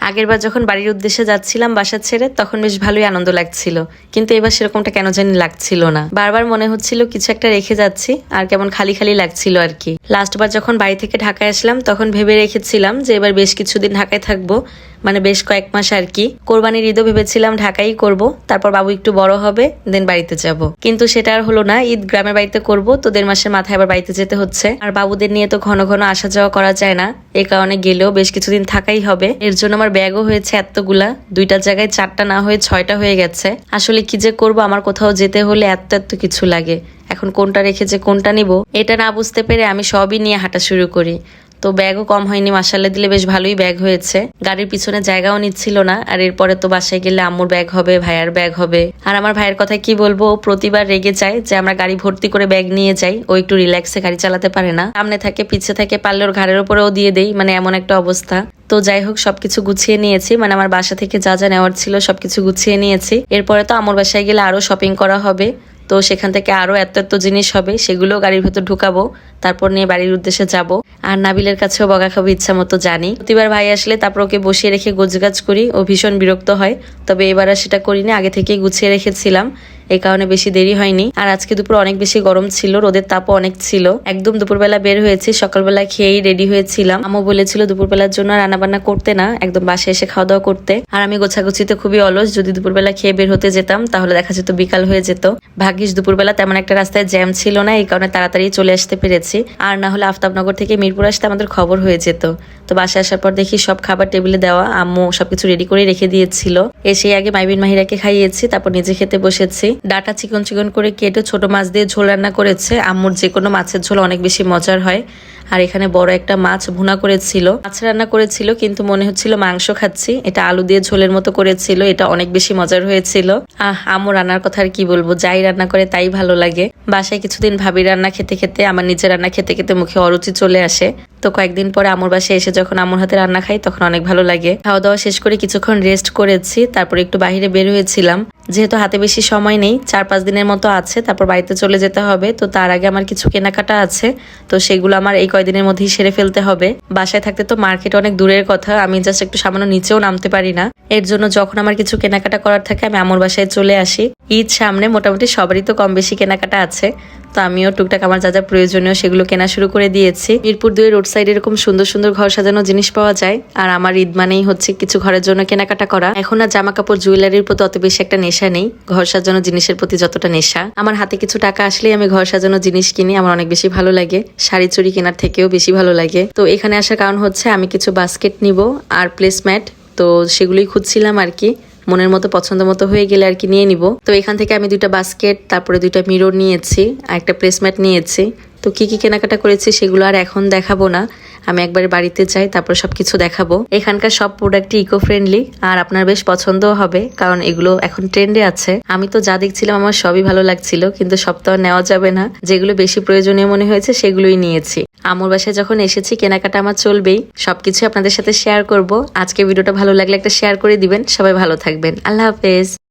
আগের বার যখন বাড়ির উদ্দেশ্যে যাচ্ছিলাম বাসা ছেড়ে, তখন বেশ ভালোই আনন্দ লাগছিল। কিন্তু এবার সেরকমটা কেন জানি লাগছিল না। বারবার মনে হচ্ছিল, কিছু একটা রেখে যাচ্ছি, আর কেমন খালি খালি লাগছিল আর কি। লাস্টবার যখন বাড়ি থেকে ঢাকায় আসলাম, তখন ভেবে রেখেছিলাম যে এবার বেশ কিছুদিন ঢাকায় থাকব। মানে বেশ কয়েক মাস আর কি। কোরবানির ঈদও ভেবেছিলাম ঢাকাই করব, তারপর বাবু একটু বড় হবে দেন বাড়িতে যাব। কিন্তু সেটা আর হলো না, ঈদ গ্রামের বাড়িতে করব, তো দেড় মাসের মাথায় আবার বাড়িতে যেতে হচ্ছে। আর বাবুদের নিয়ে তো ঘন ঘন আসা যাওয়া করা যায় না, এ কারণে গেলেও বেশ কিছুদিন থাকাই হবে। এর জন্য আমার ব্যাগও হয়েছে এতগুলা, দুইটা জায়গায় চারটা না হয়ে ছয়টা হয়ে গেছে। আসলে কি যে করব, আমার কোথাও যেতে হলে এত এত কিছু লাগে। এখন কোনটা রেখে যে কোনটা নিব, এটা না বুঝতে পেরে আমি সবই নিয়ে হাঁটা শুরু করি। তো ব্যাগও কম হয়নি মাসাল্লা দিলে বেশ ভালোই ব্যাগ হয়েছে। গাড়ির পিছনে জায়গাও নিচ্ছিল না, আর এরপরে তো বাসায় গেলে আম্মুর ব্যাগ হবে, ভাইয়ার ব্যাগ হবে। আর আমার ভাইয়ের কথা কি বলব প্রতিবার রেগে যায় যে আমরা গাড়ি ভর্তি করে ব্যাগ নিয়ে যাই, ও একটু রিল্যাক্সে গাড়ি চালাতে পারে না। সামনে থাকে, পিছে থাকে, পারলে ওর ঘাড়ের উপরেও দিয়ে দেই মানে এমন একটা অবস্থা। তো যাই হোক, সবকিছু গুছিয়ে নিয়েছি মানে আমার বাসা থেকে যা যা নেওয়ার ছিল সবকিছু গুছিয়ে নিয়েছি। এরপরে তো আমার বাসায় গেলে আরও শপিং করা হবে। তো সেখান থেকে আরও এত এত জিনিস হবে সেগুলো গাড়ির ভেতর ঢুকাবো, তারপর নিয়ে বাড়ির উদ্দেশ্যে যাব। আর নাবিলের কাছেও বগা খাব ইচ্ছা মতো জানি। প্রতিবার ভাই আসলে তারপর ওকে বসিয়ে রেখে গোছগাছ করি, ও ভীষণ বিরক্ত হয়। তবে এবার আর সেটা করিনি, আগে থেকেই গুছিয়ে রেখেছিলাম। এই কারণে বেশি দেরি হয়নি। আর আজকে দুপুর অনেক বেশি গরম ছিল, রোদের তাপও অনেক ছিল। একদম দুপুরবেলা বের হয়েছি সকালবেলা খেয়েই রেডি হয়েছিলাম। আমও বলেছিল দুপুরবেলার জন্য রান্না বান্না করতে না, একদম বাসায় এসে খাওয়া দাওয়া করতে। আর আমি গোছাগুছিতে খুবই অলস, যদি দুপুরবেলা খেয়ে বের হতে যেতাম, তাহলে দেখা যেত বিকাল হয়ে যেত। ভাগ্যিস দুপুরবেলা তেমন একটা রাস্তায় জ্যাম ছিল না, এই কারণে তাড়াতাড়ি চলে আসতে পেরেছি। আর না হলে আফতাবনগর থেকে মিরপুর আসতে আমাদের খবর হয়ে যেত। তো বাসায় আসার পর দেখি সব খাবার টেবিলে দেওয়া, আম্মু সবকিছু রেডি করে রেখে দিয়েছিল। এসে আগে মাইবিন মাহিরাকে খাইয়েছি, তারপর নিজে খেতে বসেছি। ডাটা চিকন চিকন করে কেটে ছোট মাছ দিয়ে ঝোল রান্না করেছে। আম্মুর যে কোনো মাছের ঝোল অনেক বেশি মজার হয়। আর এখানে বড় একটা মাছ ভুনা করেছিল। মাছ রান্না করেছিল, কিন্তু মনে হচ্ছিল মাংস খাচ্ছি। এটা আলু দিয়ে ঝোলের মতো করেছিল, এটা অনেক বেশি মজার হয়েছিল। আহ, আম্মু রান্নার কথা আর কি বলব, যাই রান্না করে তাই ভালো লাগে। বাসায় কিছুদিন ভাবি রান্না খেতে খেতে, আমার নিজের রান্না খেতে খেতে মুখে অরুচি চলে আসে। তো কয়েকদিন পরে আমুর বাসায় এসে যখন আমুর হাতে রান্না খাই, তখন অনেক ভালো লাগে। খাওয়া দাওয়া শেষ করে কিছুক্ষণ রেস্ট করেছি, তারপর একটু বাইরে বের হয়েছিলাম। যেহেতু হাতে বেশি সময় নেই চার পাঁচ দিনের মতো আছে, তারপর বাড়িতে চলে যেতে হবে। তো তার আগে আমার কিছু কেনাকাটা আছে, তো সেগুলো আমার এই কয়দিনের মধ্যেই সেরে ফেলতে হবে। বাসায় থাকতে তো মার্কেট অনেক দূরের কথা, আমি জাস্ট একটু সামান্য নিচেও নামতে পারি না। এর জন্য যখন আমার কিছু কেনাকাটা করার থাকে, আমি আমুর বাসায় চলে আসি। ঈদ সামনে মোটামুটি সবারই তো কম বেশি কেনাকাটা আছে। তো আমিও টুকটাক আমার যা যা প্রয়োজনীয় সেগুলো কেনা শুরু করে দিয়েছি। মিরপুর দুই রোড সাইড এরকম সুন্দর সুন্দর ঘর সাজানো জিনিস পাওয়া যায়। আর আমার ঈদ মানেই হচ্ছে কিছু ঘরের জন্য কেনাকাটা করা। এখন আর জামা কাপড় জুয়েলারির প্রতি অত বেশি একটা নেশা নেই। ঘর সাজানো জিনিসের প্রতি যতটা নেশা। আমার হাতে কিছু টাকা আসলেই আমি ঘর সাজানো জিনিস কিনি, আমার অনেক বেশি ভালো লাগে। শাড়ি চুড়ি কেনার থেকেও বেশি ভালো লাগে। তো এখানে আসার কারণ হচ্ছে আমি কিছু বাস্কেট নিব আর প্লেসম্যাট তো সেগুলোই খুঁজছিলাম আর কি। মনের মতো, পছন্দ মতো হয়ে গেলে আর কি নিয়ে নিব। তো এখান থেকে আমি দুইটা বাস্কেট তারপরে দুইটা মিরর নিয়েছি, আর একটা প্লেসম্যাট নিয়েছি। তো কী কী কেনাকাটা করেছি সেগুলো আর এখন দেখাবো না। আমি একবার বাড়িতে চাই তারপর সবকিছু দেখাবো। এখানকার সব প্রোডাক্টই ইকো ফ্রেন্ডলি আর আপনার বেশ পছন্দও হবে, কারণ এগুলো এখন ট্রেন্ডে আছে। আমি তো যা দেখছিলাম আমার সবই ভালো লাগছিল, কিন্তু সব তো নেওয়া যাবে না। যেগুলো বেশি প্রয়োজনীয় মনে হয়েছে, সেগুলোই নিয়েছি। আমুর বাসায় যখন এসেছি, কেনাকাটা আমার চলবেই। সবকিছু আপনাদের সাথে শেয়ার করব। আজকে ভিডিওটা ভালো লাগলে একটা শেয়ার করে দিবেন। সবাই ভালো থাকবেন। আল্লাহ হাফেজ।